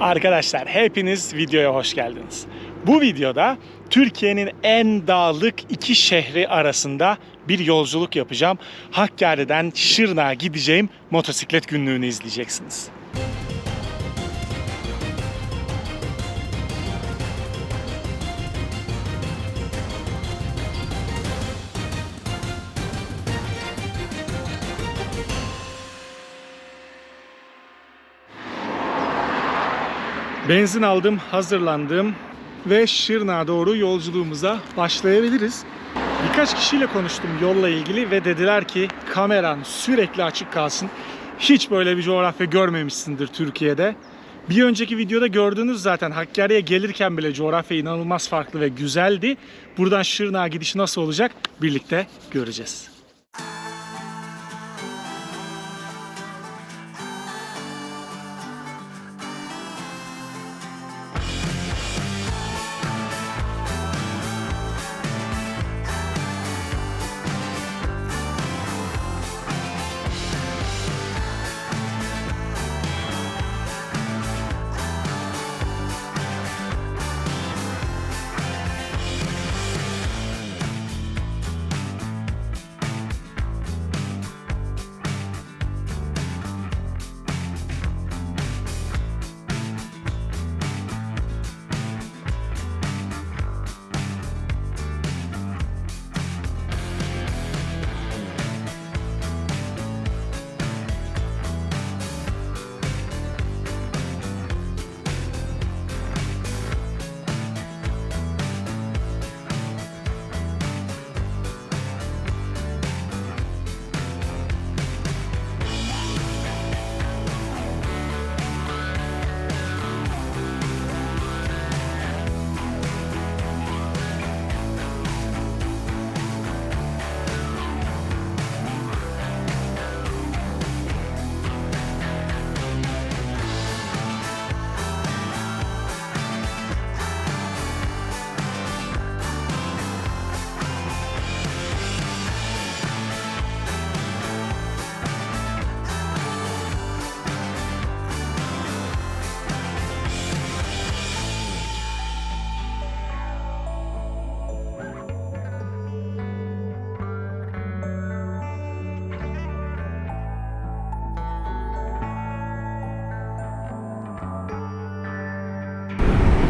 Arkadaşlar hepiniz videoya hoş geldiniz. Bu videoda Türkiye'nin en dağlık iki şehri arasında bir yolculuk yapacağım. Hakkari'den Şırnak'a gideceğim motosiklet günlüğünü izleyeceksiniz. Benzin aldım, hazırlandım ve Şırnak'a doğru yolculuğumuza başlayabiliriz. Birkaç kişiyle konuştum yolla ilgili ve dediler ki kameran sürekli açık kalsın. Hiç böyle bir coğrafya görmemişsindir Türkiye'de. Bir önceki videoda gördünüz zaten Hakkari'ye gelirken bile coğrafya inanılmaz farklı ve güzeldi. Buradan Şırnak'a gidiş nasıl olacak birlikte göreceğiz.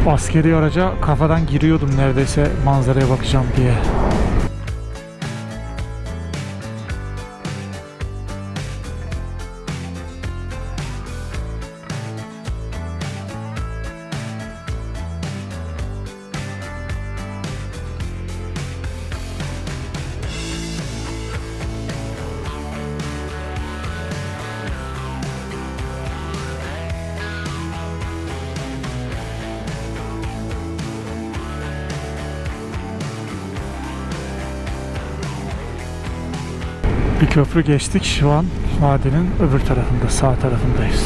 Askeri araca kafadan giriyordum neredeyse manzaraya bakacağım diye. Köprü geçtik. Şu an vadinin öbür tarafında, sağ tarafındayız.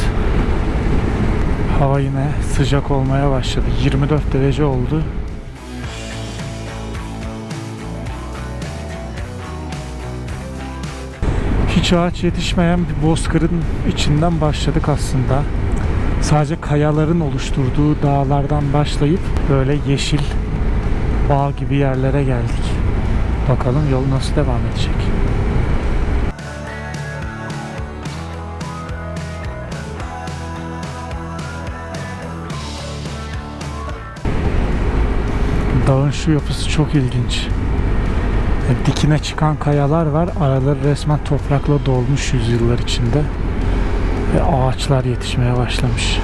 Hava yine sıcak olmaya başladı. 24 derece oldu. Hiç ağaç yetişmeyen bir bozkırın içinden başladık aslında. Sadece kayaların oluşturduğu dağlardan başlayıp böyle yeşil bağ gibi yerlere geldik. Bakalım yol nasıl devam edecek. Şu yapısı çok ilginç. E, Dikine çıkan kayalar var. Araları resmen toprakla dolmuş yüzyıllar içinde. Ve ağaçlar yetişmeye başlamış.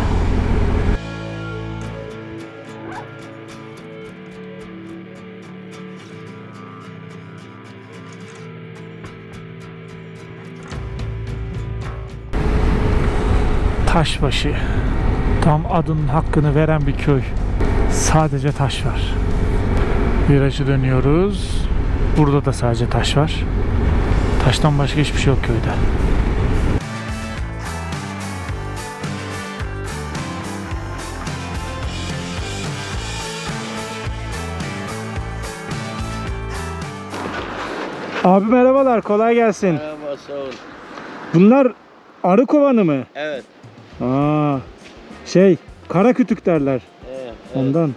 Taşbaşı. Tam adının hakkını veren bir köy. Sadece taş var. Virajı dönüyoruz. Burada da sadece taş var. Taştan başka hiçbir şey yok köyde. Abi merhabalar, kolay gelsin. Merhaba sağ ol. Bunlar arı kovanı mı? Evet. Aa, şey, Kara kütük derler Evet, evet. ondan.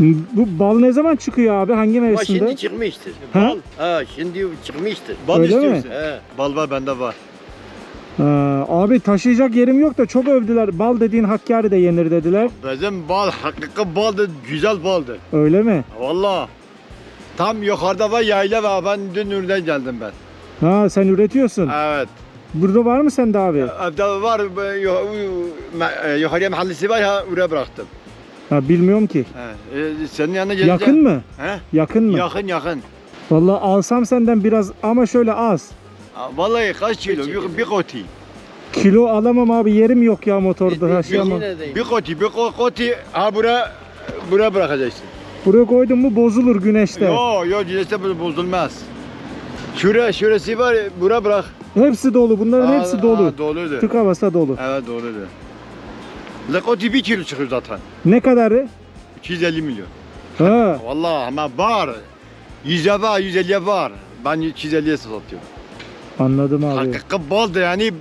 Bu bal ne zaman çıkıyor abi? Hangi mevsimde? şimdi çıkmıştır. Ha? Bal. Ha şimdi çıkmıştır. Bal Öyle mi? istiyorsun. He. Bal var bende var. Ha, abi taşıyacak yerim yok da çok övdüler. Bal dediğin Hakkari'de yenir dediler. Bizim bal hakiki baldır, güzel baldır. Öyle mi? Valla. Tam yukarıda var yayla var. Ben dün ürden geldim ben. Ha sen üretiyorsun. Evet. Burada var mı sende abi? Evde var e, yukarıya mahallesi var ya oraya bıraktım. Ha bilmiyorum ki. He. E, senin yanına geleceğim. Yakın mı? He? Yakın mı? Yakın yakın. Vallahi alsam senden biraz ama şöyle az. Ha, Vallahi kaç kilo? Bir, bir koti. Kilo alamam abi yerim yok ya motorda taşıyamam. Bir koti, bir ko- koti. Ha buraya, buraya bırakacaksın. Buraya koydun mu bozulur güneşte. Yo yo cileste bu bozulmaz. Şuraya şurası var buraya bırak. Hepsi dolu bunların Aa, hepsi dolu. aa, doludur. Tık havası dolu. Evet doludur. Lekoti bir kilo çıkıyor zaten. Ne kadarı? 250 milyon. Ha, Vallahi ama var. 100'e var, 150'ye var. Ben 250'ye satıyorum. anladım abi. Hakiki bal da yani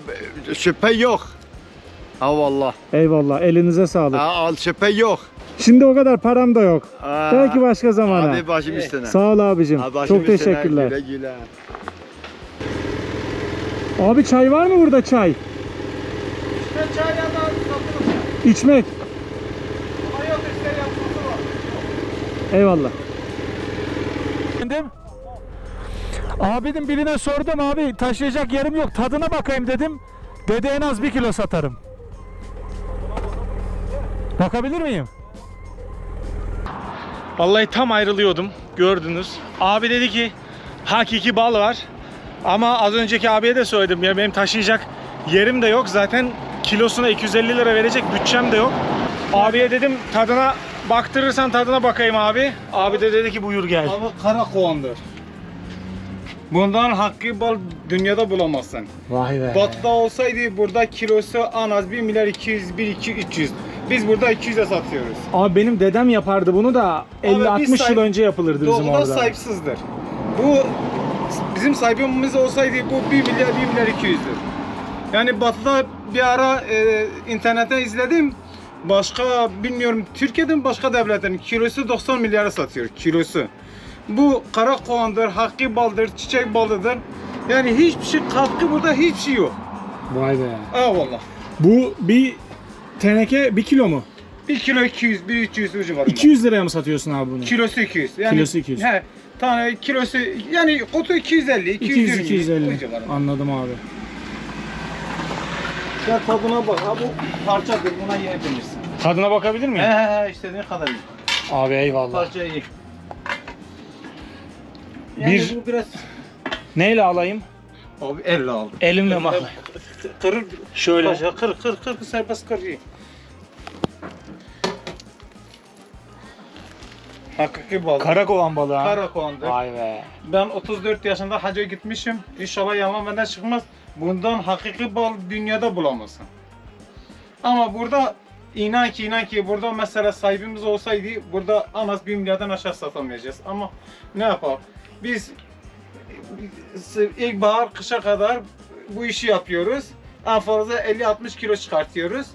şüphe yok. Ha vallahi. Eyvallah elinize sağlık. Ha, al şüphe yok. Şimdi o kadar param da yok. Ha, Belki başka zamana. Hadi başım üstüne. Sağ ol abicim. Ha, başım Çok üstüne. teşekkürler. Güle güle. Abi çay var mı burada çay? İçmek. Eyvallah. Efendim? Abinin birine sordum abi taşıyacak yerim yok tadına bakayım dedim. Dedi en az bir kilo satarım. Bakabilir miyim? Vallahi tam ayrılıyordum. Gördünüz. Abi dedi ki hakiki bal var. Ama az önceki abiye de söyledim ya benim taşıyacak yerim de yok. Zaten kilosuna 250 lira verecek bütçem de yok. Abiye dedim tadına baktırırsan tadına bakayım abi. Abi de dedi ki buyur gel. Abi kara kovandır. Bundan hakkı bal dünyada bulamazsın. Vay be. Batıda olsaydı burada kilosu en az 1 milyar 200, 1, 2, 300. Biz burada 200'e satıyoruz. Abi benim dedem yapardı bunu da biz 50-60 yıl önce yapılırdı bizim Doğuda orada. sahipsizdir. Bu bizim sahibimiz olsaydı bu 1 milyar 1 milyar 200'dür. Yani batıda bir ara e, internette izledim. Başka bilmiyorum Türkiye'den başka devletlerin kilosu 90 milyara satıyor kilosu. Bu kara kovandır, hakkı baldır, çiçek balıdır. Yani hiçbir şey katkı burada hiçbir şey yok. Vay be. Aa valla. Bu bir teneke 1 kilo mu? 1 kilo 200, 1 300 ucu var. 200 liraya mı satıyorsun abi bunu? Kilosu 200. Yani, Kilosu 200. He, tane kilosu yani kutu 250, 220. 200-250. o civarında. Anladım abi. Gel tadına bak. Ha bu parçadır. Buna yiyebilirsin. Tadına bakabilir He miyim? he he istediğin kadar ye. Abi eyvallah. Parçayı ye. Yani Bir- bu biraz Neyle alayım? abi elle aldım. Elimle mi alayım? Kırır. Şöyle. Paşa kır kır kır kır serbest kır ye. Hakiki balık. Karakovan balığı ha. Karakondur. Vay be. Ben 34 yaşında hacca gitmişim. İnşallah yalan benden çıkmaz. Bundan hakiki bal dünyada bulamazsın. Ama burada inan ki inan ki burada mesela sahibimiz olsaydı burada en az 1 milyardan aşağı satamayacağız. Ama ne yapalım? Biz ilkbahar kışa kadar bu işi yapıyoruz. En fazla 50-60 kilo çıkartıyoruz.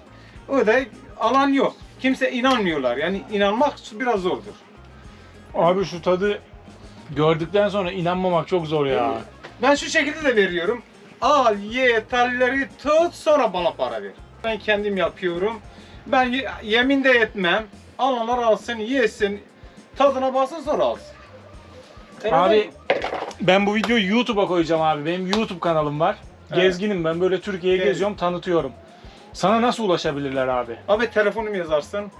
O da alan yok. Kimse inanmıyorlar. Yani inanmak biraz zordur. Abi şu tadı gördükten sonra inanmamak çok zor ya. Ben şu şekilde de veriyorum. Al, ye, telleri tut, sonra bana para ver. Ben kendim yapıyorum. Ben ye- yemin de etmem. Alanlar alsın, yesin. Tadına baksın sonra alsın. Abi ben bu videoyu YouTube'a koyacağım abi. Benim YouTube kanalım var. Evet. Gezginim ben böyle Türkiye'yi Evet. geziyorum, tanıtıyorum. Sana nasıl ulaşabilirler abi? Abi telefonum yazarsın.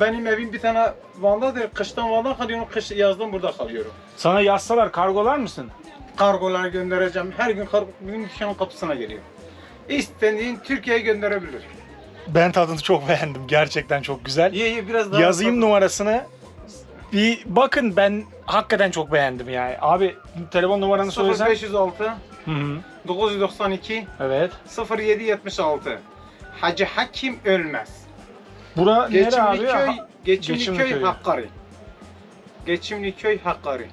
Benim evim bir tane Van'dadır. Kıştan Van'da kalıyorum, kış yazdan burada kalıyorum. Sana yazsalar kargolar mısın? Kargolar göndereceğim. Her gün benim dükkanın kapısına geliyor. İstediğin Türkiye'ye gönderebilir. Ben tadını çok beğendim. Gerçekten çok güzel. Ye ye biraz daha. Yazayım numarasını. Bir bakın ben hakikaten çok beğendim yani. Abi telefon numaranı söylesen. 0506 Hı hı. 992 Evet. 0776 Hacı Hakim Ölmez. Bura nere abi? Geçimliköy, Ha- Geçimliköy Geçimliköy. Hakkari. Geçimliköy Hakkari.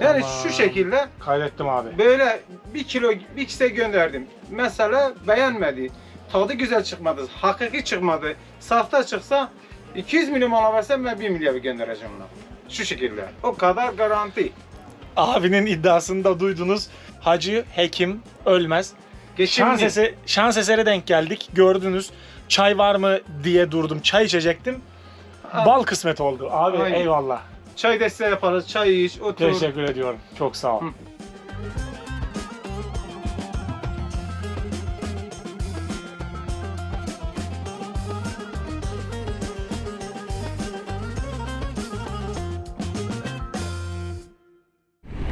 Yani Tamam. şu şekilde Kaydettim abi. böyle bir kilo bir kişiye gönderdim. Mesela beğenmedi. tadı güzel çıkmadı, hakiki çıkmadı, sahte çıksa 200 milyon bana versen ben 1 milyar göndereceğim ona. Şu şekilde. O kadar garanti. Abinin iddiasını da duydunuz. Hacı, hekim, ölmez. Şans, ese- şans eseri denk geldik. Gördünüz. Çay var mı diye durdum. Çay içecektim. Bal kısmet oldu. Abi Aynen. eyvallah. Çay desteği yaparız, çay iç, otur. Teşekkür ediyorum. Çok sağ ol. Hı.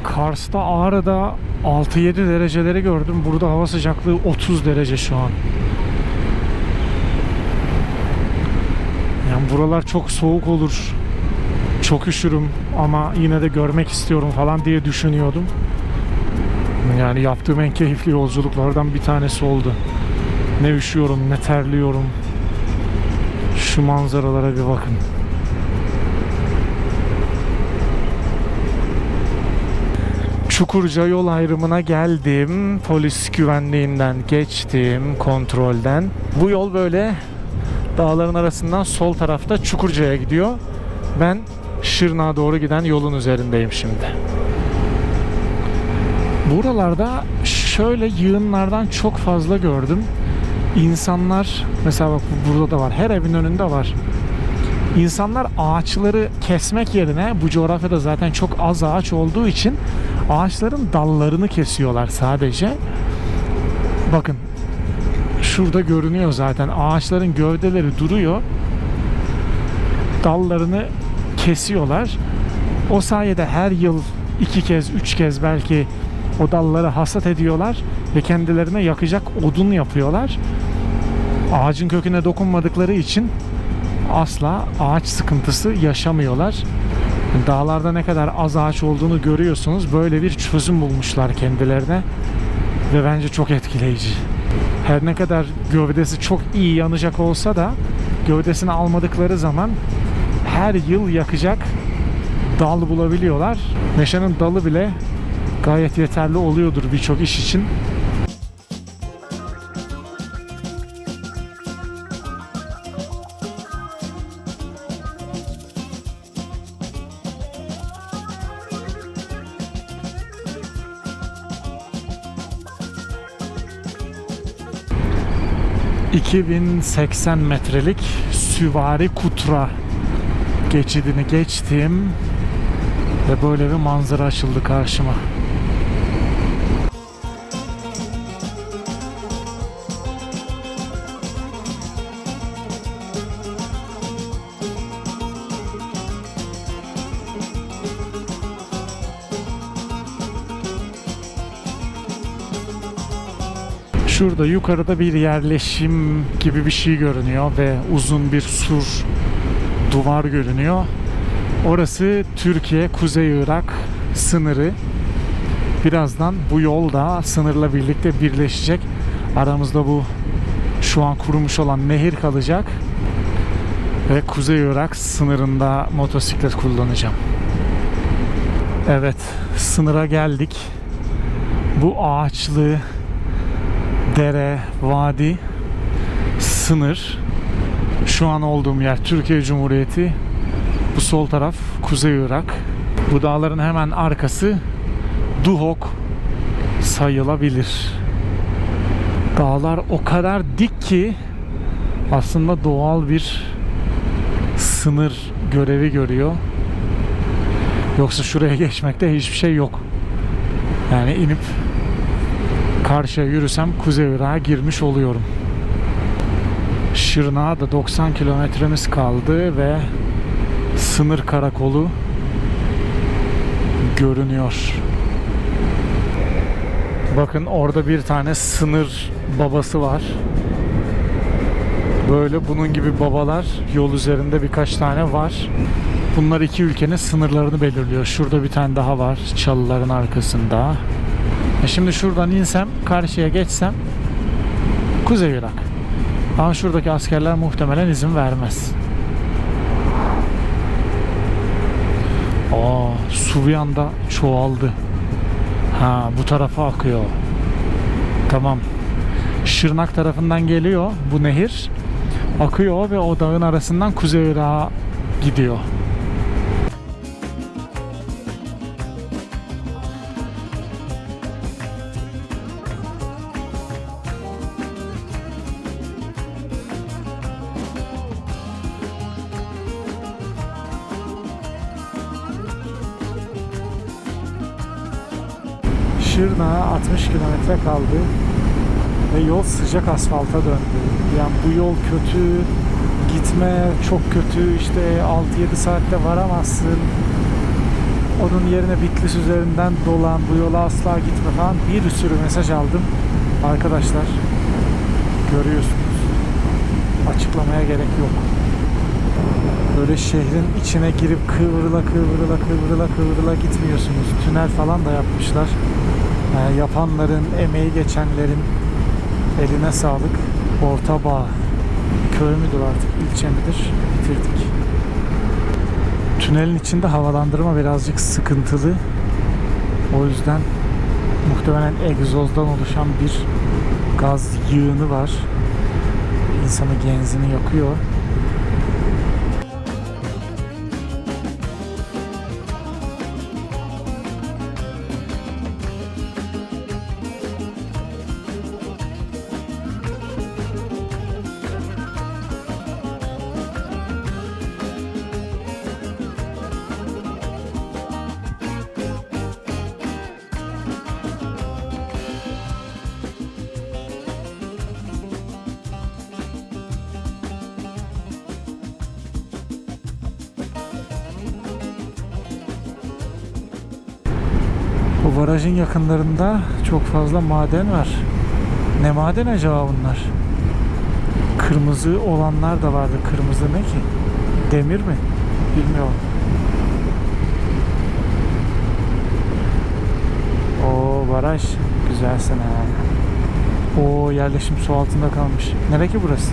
Kars'ta Ağrı'da 6-7 dereceleri gördüm. Burada hava sıcaklığı 30 derece şu an. Yani buralar çok soğuk olur. Çok üşürüm ama yine de görmek istiyorum falan diye düşünüyordum. Yani yaptığım en keyifli yolculuklardan bir tanesi oldu. Ne üşüyorum ne terliyorum. Şu manzaralara bir bakın. Çukurca yol ayrımına geldim. Polis güvenliğinden geçtim, kontrolden. Bu yol böyle dağların arasından sol tarafta Çukurca'ya gidiyor. Ben Şırnak'a doğru giden yolun üzerindeyim şimdi. Buralarda şöyle yığınlardan çok fazla gördüm. İnsanlar mesela bak burada da var. Her evin önünde var. İnsanlar ağaçları kesmek yerine bu coğrafyada zaten çok az ağaç olduğu için ağaçların dallarını kesiyorlar sadece. Bakın şurada görünüyor zaten ağaçların gövdeleri duruyor. Dallarını kesiyorlar. O sayede her yıl iki kez, üç kez belki o dalları hasat ediyorlar ve kendilerine yakacak odun yapıyorlar. Ağacın köküne dokunmadıkları için asla ağaç sıkıntısı yaşamıyorlar. Dağlarda ne kadar az ağaç olduğunu görüyorsunuz. Böyle bir çözüm bulmuşlar kendilerine ve bence çok etkileyici. Her ne kadar gövdesi çok iyi yanacak olsa da gövdesini almadıkları zaman her yıl yakacak dal bulabiliyorlar. Meşenin dalı bile gayet yeterli oluyordur birçok iş için. ...2080 metrelik Süvari Kutra geçidini geçtim ve böyle bir manzara açıldı karşıma. Şurada yukarıda bir yerleşim gibi bir şey görünüyor ve uzun bir sur duvar görünüyor. Orası Türkiye Kuzey Irak sınırı. Birazdan bu yol da sınırla birlikte birleşecek. Aramızda bu şu an kurumuş olan nehir kalacak. Ve Kuzey Irak sınırında motosiklet kullanacağım. Evet, sınıra geldik. Bu ağaçlı dere, vadi, sınır. Şu an olduğum yer Türkiye Cumhuriyeti. Bu sol taraf Kuzey Irak. Bu dağların hemen arkası Duhok sayılabilir. Dağlar o kadar dik ki aslında doğal bir sınır görevi görüyor. Yoksa şuraya geçmekte hiçbir şey yok. Yani inip karşıya yürüsem Kuzey Irak'a girmiş oluyorum. Şırnak'a da 90 kilometremiz kaldı ve sınır karakolu görünüyor. Bakın orada bir tane sınır babası var. Böyle bunun gibi babalar yol üzerinde birkaç tane var. Bunlar iki ülkenin sınırlarını belirliyor. Şurada bir tane daha var çalıların arkasında. E şimdi şuradan insem, karşıya geçsem Kuzey Irak. Ama şuradaki askerler muhtemelen izin vermez. Aa, su bir anda çoğaldı. Ha, bu tarafa akıyor. Tamam. Şırnak tarafından geliyor bu nehir. Akıyor ve o dağın arasından Kuzey Irak'a gidiyor. 60 kilometre kaldı ve yol sıcak asfalta döndü. Yani bu yol kötü, gitme çok kötü, işte 6-7 saatte varamazsın. Onun yerine Bitlis üzerinden dolan, bu yola asla gitme falan bir sürü mesaj aldım. Arkadaşlar görüyorsunuz. Açıklamaya gerek yok. Böyle şehrin içine girip kıvrıla kıvrıla kıvrıla kıvrıla gitmiyorsunuz. Tünel falan da yapmışlar. Yani yapanların, emeği geçenlerin eline sağlık. Ortabağ köy müdür artık, ilçe midir? Bitirdik. Tünelin içinde havalandırma birazcık sıkıntılı. O yüzden muhtemelen egzozdan oluşan bir gaz yığını var. İnsanı genzini yakıyor. Barajın yakınlarında çok fazla maden var. Ne maden acaba bunlar? Kırmızı olanlar da vardı. Kırmızı ne ki? Demir mi? Bilmiyorum. O baraj güzelsin ha. O yerleşim su altında kalmış. Nere ki burası?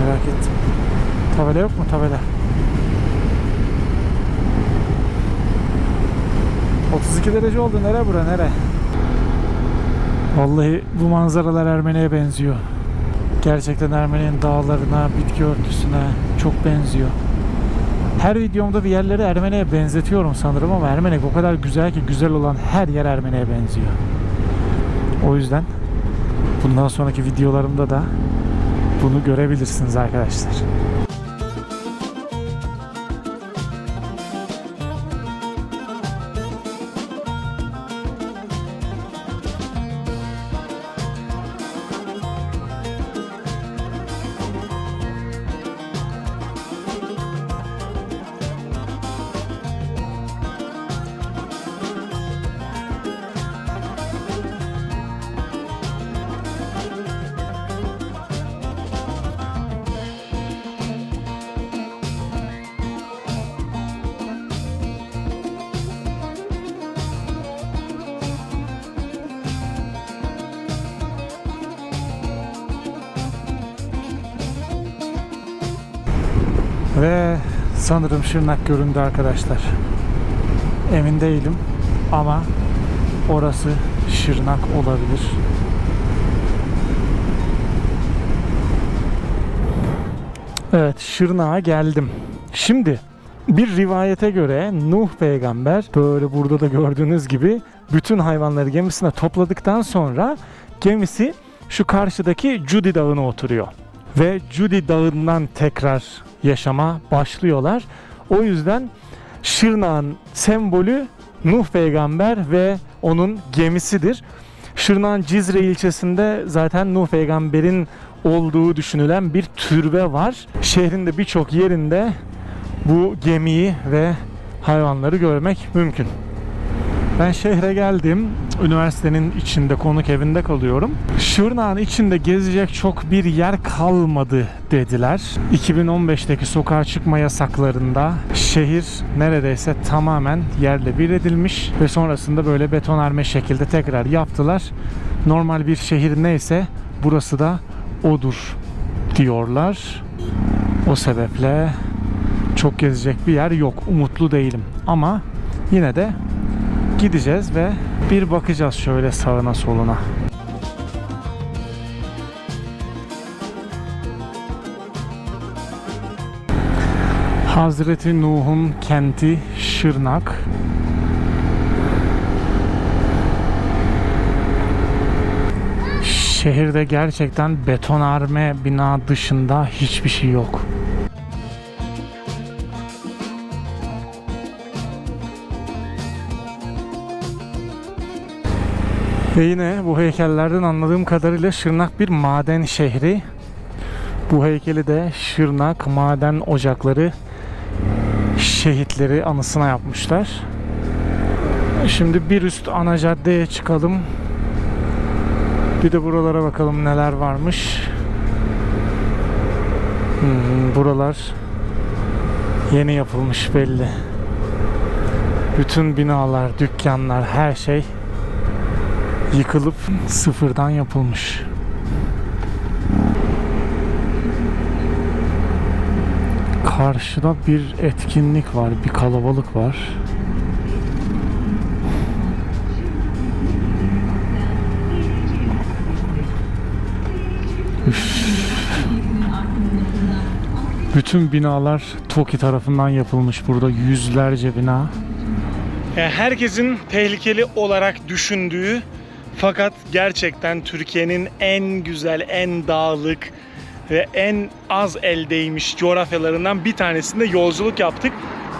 Merak ettim. Tabela yok mu tabela? 32 derece oldu. Nere bura nere? Vallahi bu manzaralar Ermeni'ye benziyor. Gerçekten Ermeni'nin dağlarına, bitki örtüsüne çok benziyor. Her videomda bir yerleri Ermeni'ye benzetiyorum sanırım ama Ermenek o kadar güzel ki güzel olan her yer Ermeni'ye benziyor. O yüzden bundan sonraki videolarımda da bunu görebilirsiniz arkadaşlar. Sanırım Şırnak göründü arkadaşlar. Emin değilim ama orası Şırnak olabilir. Evet Şırnak'a geldim. Şimdi bir rivayete göre Nuh peygamber böyle burada da gördüğünüz gibi bütün hayvanları gemisine topladıktan sonra gemisi şu karşıdaki Cudi Dağı'na oturuyor. Ve Cudi Dağı'ndan tekrar yaşama başlıyorlar. O yüzden Şırnak'ın sembolü Nuh peygamber ve onun gemisidir. Şırnak'ın Cizre ilçesinde zaten Nuh peygamberin olduğu düşünülen bir türbe var. Şehrin de birçok yerinde bu gemiyi ve hayvanları görmek mümkün. Ben şehre geldim. Üniversitenin içinde konuk evinde kalıyorum. Şırnak'ın içinde gezecek çok bir yer kalmadı dediler. 2015'teki sokağa çıkma yasaklarında şehir neredeyse tamamen yerle bir edilmiş ve sonrasında böyle betonarme şekilde tekrar yaptılar. Normal bir şehir neyse burası da odur diyorlar. O sebeple çok gezecek bir yer yok. Umutlu değilim. Ama yine de gideceğiz ve bir bakacağız şöyle sağına soluna. Hazreti Nuh'un kenti Şırnak. Şehirde gerçekten betonarme bina dışında hiçbir şey yok. Ve yine bu heykellerden anladığım kadarıyla Şırnak bir maden şehri. Bu heykeli de Şırnak Maden Ocakları şehitleri anısına yapmışlar. Şimdi bir üst ana caddeye çıkalım. Bir de buralara bakalım neler varmış. Hmm, buralar yeni yapılmış belli. Bütün binalar, dükkanlar, her şey yıkılıp sıfırdan yapılmış. Karşıda bir etkinlik var, bir kalabalık var. Bütün binalar TOKİ tarafından yapılmış. Burada yüzlerce bina. Yani herkesin tehlikeli olarak düşündüğü fakat gerçekten Türkiye'nin en güzel, en dağlık ve en az eldeymiş coğrafyalarından bir tanesinde yolculuk yaptık.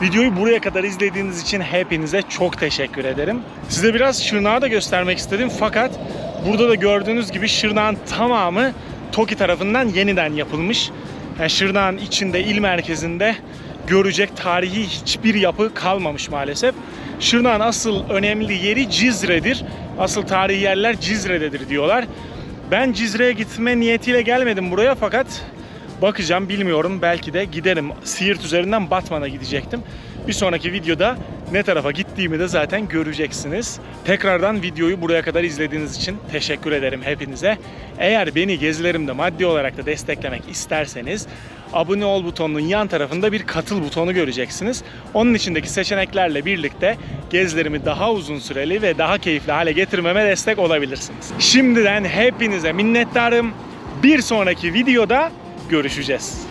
Videoyu buraya kadar izlediğiniz için hepinize çok teşekkür ederim. Size biraz Şırnak'ı da göstermek istedim fakat burada da gördüğünüz gibi Şırnak'ın tamamı TOKİ tarafından yeniden yapılmış. Yani Şırnak'ın içinde, il merkezinde görecek tarihi hiçbir yapı kalmamış maalesef. Şırnak'ın asıl önemli yeri Cizre'dir. Asıl tarihi yerler Cizre'dedir diyorlar. Ben Cizre'ye gitme niyetiyle gelmedim buraya fakat bakacağım bilmiyorum belki de giderim. Siirt üzerinden Batman'a gidecektim. Bir sonraki videoda ne tarafa gittiğimi de zaten göreceksiniz. Tekrardan videoyu buraya kadar izlediğiniz için teşekkür ederim hepinize. Eğer beni gezilerimde maddi olarak da desteklemek isterseniz abone ol butonunun yan tarafında bir katıl butonu göreceksiniz. Onun içindeki seçeneklerle birlikte gezilerimi daha uzun süreli ve daha keyifli hale getirmeme destek olabilirsiniz. Şimdiden hepinize minnettarım. Bir sonraki videoda görüşeceğiz.